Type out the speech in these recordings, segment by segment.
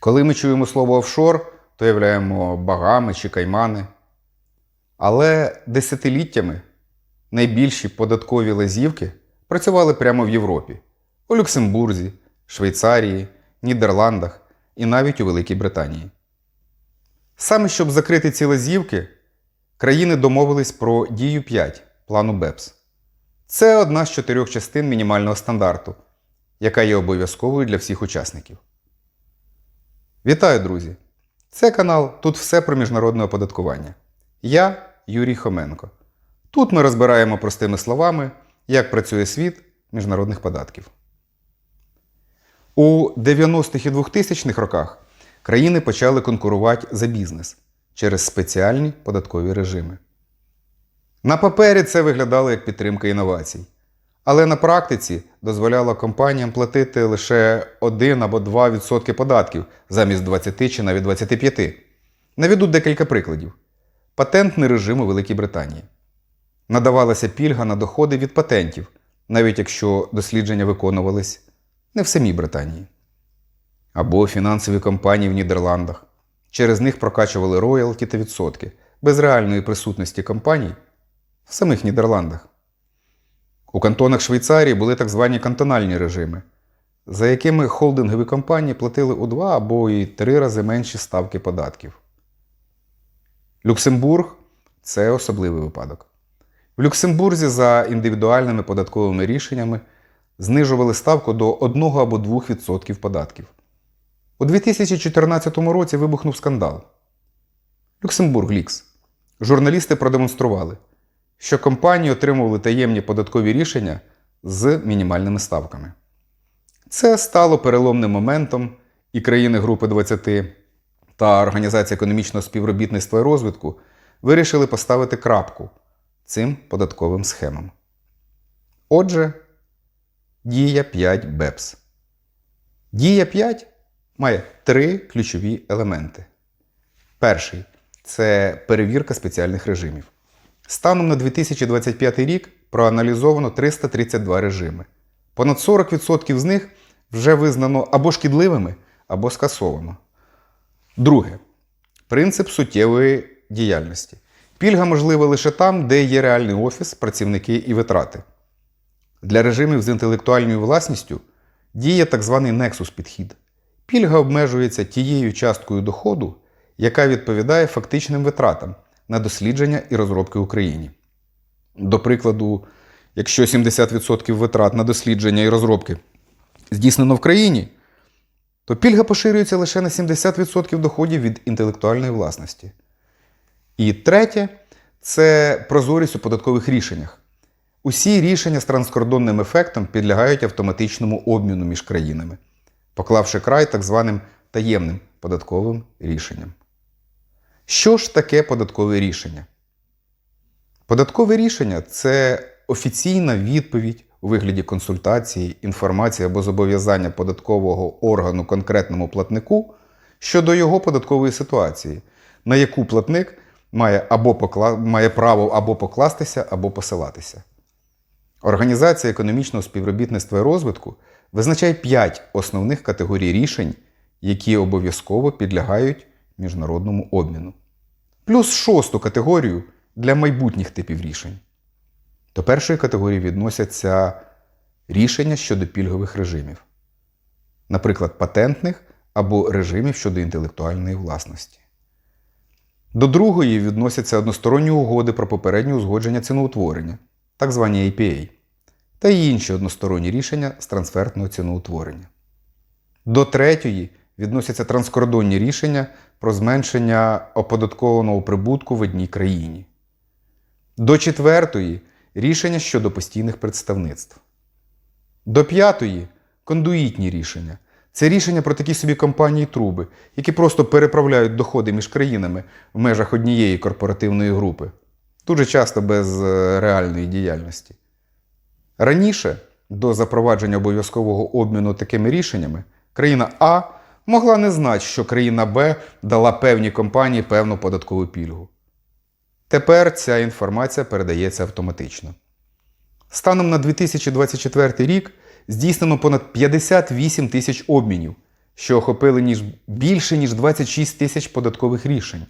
Коли ми чуємо слово офшор, то являємо Багами чи Каймани. Але десятиліттями найбільші податкові лазівки працювали прямо в Європі у Люксембурзі, Швейцарії, Нідерландах і навіть у Великій Британії. Саме щоб закрити ці лазівки, країни домовились про дію 5 плану БЕПС. Це одна з чотирьох частин мінімального стандарту, яка є обов'язковою для всіх учасників. Вітаю, друзі! Це канал Тут все про міжнародне оподаткування. Я Юрій Хоменко. Тут ми розбираємо простими словами, як працює світ міжнародних податків. У 90-х і 2000-х роках країни почали конкурувати за бізнес через спеціальні податкові режими. На папері це виглядало як підтримка інновацій, але на практиці дозволяло компаніям платити лише 1 або 2% податків замість 20 чи навіть 25. Наведу декілька прикладів. Патентний режим у Великій Британії. Надавалася пільга на доходи від патентів, навіть якщо дослідження виконувались не в самій Британії. Або фінансові компанії в Нідерландах. Через них прокачували роялті та відсотки без реальної присутності компаній в самих Нідерландах. У кантонах Швейцарії були так звані кантональні режими, за якими холдингові компанії платили у два або і три рази менші ставки податків. Люксембург це особливий випадок. В Люксембурзі за індивідуальними податковими рішеннями знижували ставку до 1 або 2% податків. У 2014 році вибухнув скандал. Люксембург Лікс. Журналісти продемонстрували, що компанії отримували таємні податкові рішення з мінімальними ставками. Це стало переломним моментом, і країни Групи 20 та Організація економічного співробітництва і розвитку вирішили поставити крапку цим податковим схемам. Отже, дія 5 БЕПС. Дія 5 має три ключові елементи. Перший це перевірка спеціальних режимів. Станом на 2025 рік проаналізовано 332 режими. Понад 40% з них вже визнано або шкідливими, або скасовано. Друге принцип суттєвої діяльності. Пільга можлива лише там, де є реальний офіс, працівники і витрати. Для режимів з інтелектуальною власністю діє так званий нексус підхід. Пільга обмежується тією часткою доходу, яка відповідає фактичним витратам на дослідження і розробки в Україні. До прикладу, якщо 70% витрат на дослідження і розробки здійснено в країні, то пільга поширюється лише на 70% доходів від інтелектуальної власності. І третє це прозорість у податкових рішеннях. Усі рішення з транскордонним ефектом підлягають автоматичному обміну між країнами, поклавши край так званим таємним податковим рішенням. Що ж таке податкове рішення? Податкове рішення це офіційна відповідь у вигляді консультації, інформації або зобов'язання податкового органу конкретному платнику щодо його податкової ситуації, на яку платник має, або покла... має право або покластися, або посилатися. Організація економічного співробітництва і розвитку визначає 5 основних категорій рішень, які обов'язково підлягають міжнародному обміну. Плюс шосту категорію для майбутніх типів рішень. До першої категорії відносяться рішення щодо пільгових режимів, наприклад, патентних або режимів щодо інтелектуальної власності. До другої відносяться односторонні угоди про попереднє узгодження ціноутворення, так звані APA, та інші односторонні рішення з трансфертного ціноутворення. До третьої відносяться транскордонні рішення про зменшення оподаткованого прибутку в одній країні. До четвертої рішення щодо постійних представництв. До п'ятої кондуїтні рішення. Це рішення про такі собі компанії труби, які просто переправляють доходи між країнами в межах однієї корпоративної групи, дуже часто без е, реальної діяльності. Раніше, до запровадження обов'язкового обміну такими рішеннями, країна А могла не знати, що країна Б дала певній компанії певну податкову пільгу. Тепер ця інформація передається автоматично. Станом на 2024 рік здійснено понад 58 тисяч обмінів, що охопили ніж, більше ніж 26 тисяч податкових рішень.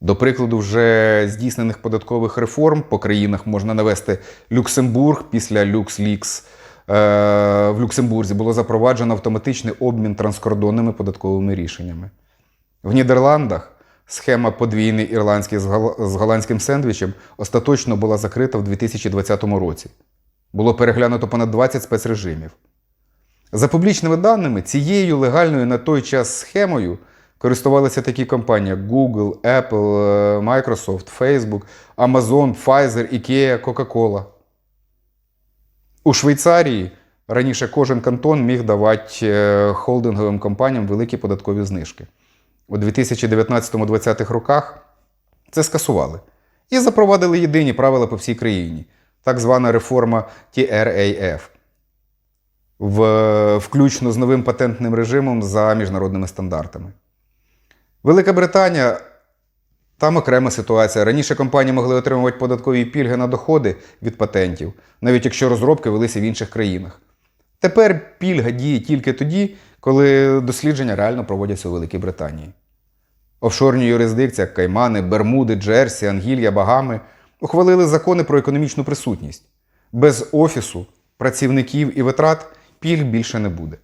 До прикладу, вже здійснених податкових реформ по країнах можна навести Люксембург після LuxLeaks. Е, В Люксембурзі було запроваджено автоматичний обмін транскордонними податковими рішеннями. В Нідерландах схема подвійний ірландський з голландським сендвічем остаточно була закрита в 2020 році. Було переглянуто понад 20 спецрежимів. За публічними даними, цією легальною на той час схемою користувалися такі компанії, як Google, Apple, е, Microsoft, Facebook, Amazon, Pfizer, IKEA, Coca-Cola. У Швейцарії раніше кожен кантон міг давати е, холдинговим компаніям великі податкові знижки. У 2019-2020 роках це скасували і запровадили єдині правила по всій країні, так звана реформа TRAF, в, включно з новим патентним режимом за міжнародними стандартами. Велика Британія там окрема ситуація. Раніше компанії могли отримувати податкові пільги на доходи від патентів, навіть якщо розробки велися в інших країнах. Тепер пільга діє тільки тоді, коли дослідження реально проводяться у Великій Британії. Офшорні юрисдикції, як Каймани, Бермуди, Джерсі, Ангілія, Багами ухвалили закони про економічну присутність. Без офісу, працівників і витрат пільг більше не буде.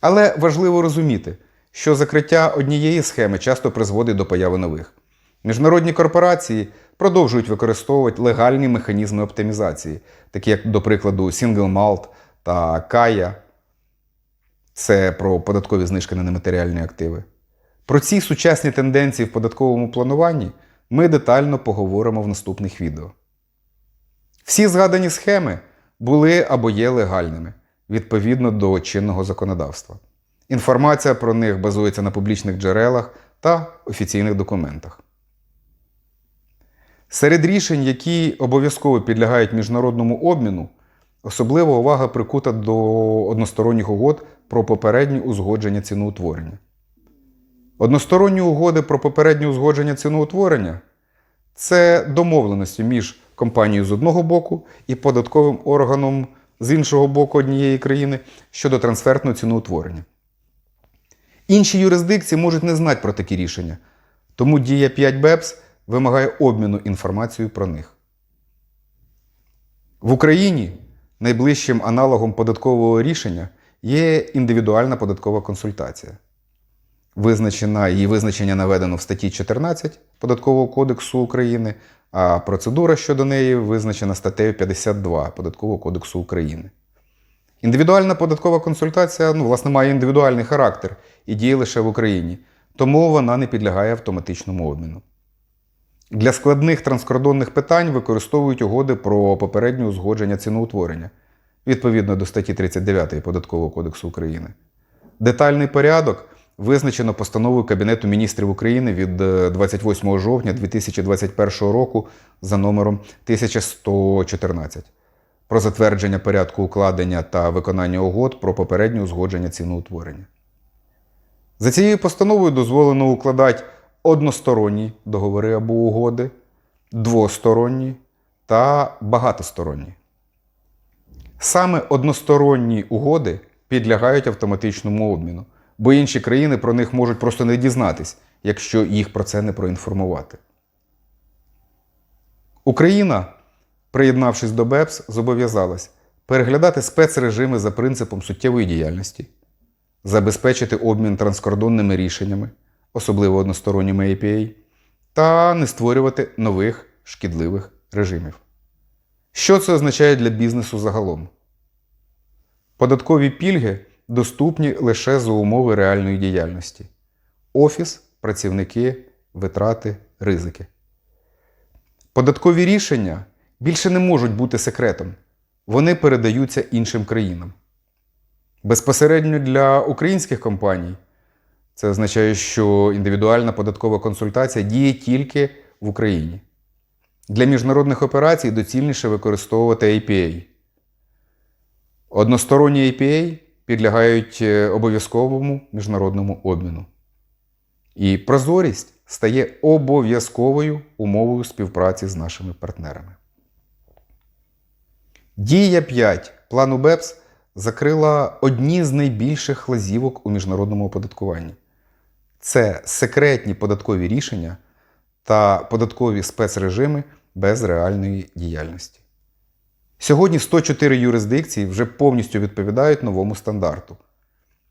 Але важливо розуміти, що закриття однієї схеми часто призводить до появи нових. Міжнародні корпорації продовжують використовувати легальні механізми оптимізації, такі як, до прикладу, Single Malt та Kaya. Це про податкові знижки на нематеріальні активи. Про ці сучасні тенденції в податковому плануванні ми детально поговоримо в наступних відео. Всі згадані схеми були або є легальними відповідно до чинного законодавства. Інформація про них базується на публічних джерелах та офіційних документах. Серед рішень, які обов'язково підлягають міжнародному обміну, особлива увага прикута до односторонніх угод про попереднє узгодження ціноутворення. Односторонні угоди про попереднє узгодження ціноутворення це домовленості між компанією з одного боку і податковим органом з іншого боку однієї країни щодо трансфертного ціноутворення. Інші юрисдикції можуть не знати про такі рішення, тому дія 5 БЕПС вимагає обміну інформацією про них. В Україні найближчим аналогом податкового рішення є індивідуальна податкова консультація. Визначена, її визначення наведено в статті 14 Податкового кодексу України, а процедура щодо неї визначена статтею 52 Податкового кодексу України. Індивідуальна податкова консультація, ну, власне, має індивідуальний характер і діє лише в Україні, тому вона не підлягає автоматичному обміну. Для складних транскордонних питань використовують угоди про попереднє узгодження ціноутворення відповідно до статті 39 Податкового кодексу України. Детальний порядок визначено постановою Кабінету міністрів України від е, 28 жовтня 2021 року за номером 1114 про затвердження порядку укладення та виконання угод про попереднє узгодження ціноутворення. За цією постановою дозволено укладати односторонні договори або угоди, двосторонні та багатосторонні. Саме односторонні угоди підлягають автоматичному обміну, бо інші країни про них можуть просто не дізнатись, якщо їх про це не проінформувати. Україна, приєднавшись до БЕПС, зобов'язалась переглядати спецрежими за принципом суттєвої діяльності, забезпечити обмін транскордонними рішеннями, особливо односторонніми APA, та не створювати нових шкідливих режимів. Що це означає для бізнесу загалом? Податкові пільги доступні лише за умови реальної діяльності: офіс, працівники, витрати, ризики. Податкові рішення більше не можуть бути секретом, вони передаються іншим країнам. Безпосередньо для українських компаній це означає, що індивідуальна податкова консультація діє тільки в Україні. Для міжнародних операцій доцільніше використовувати APA. Односторонні APA підлягають е, обов'язковому міжнародному обміну. І прозорість стає обов'язковою умовою співпраці з нашими партнерами. Дія 5 плану БЕПС закрила одні з найбільших лазівок у міжнародному оподаткуванні. Це секретні податкові рішення та податкові спецрежими без реальної діяльності. Сьогодні 104 юрисдикції вже повністю відповідають новому стандарту.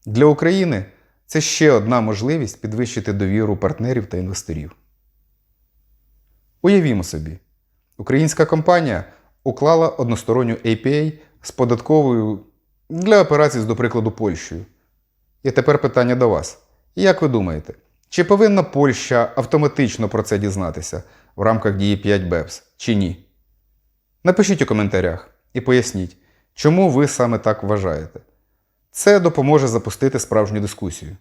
Для України це ще одна можливість підвищити довіру партнерів та інвесторів. Уявімо собі, українська компанія уклала односторонню APA з податковою для операцій, з, до прикладу, Польщею. І тепер питання до вас. Як ви думаєте, чи повинна Польща автоматично про це дізнатися в рамках дії 5 БЕПС, чи ні? Напишіть у коментарях і поясніть, чому ви саме так вважаєте. Це допоможе запустити справжню дискусію.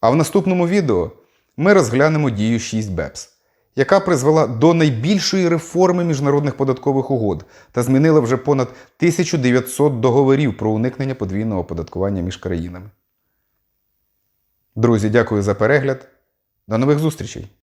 А в наступному відео ми розглянемо дію 6 БЕПС, яка призвела до найбільшої реформи міжнародних податкових угод та змінила вже понад 1900 договорів про уникнення подвійного оподаткування між країнами. Друзі, дякую за перегляд. До нових зустрічей!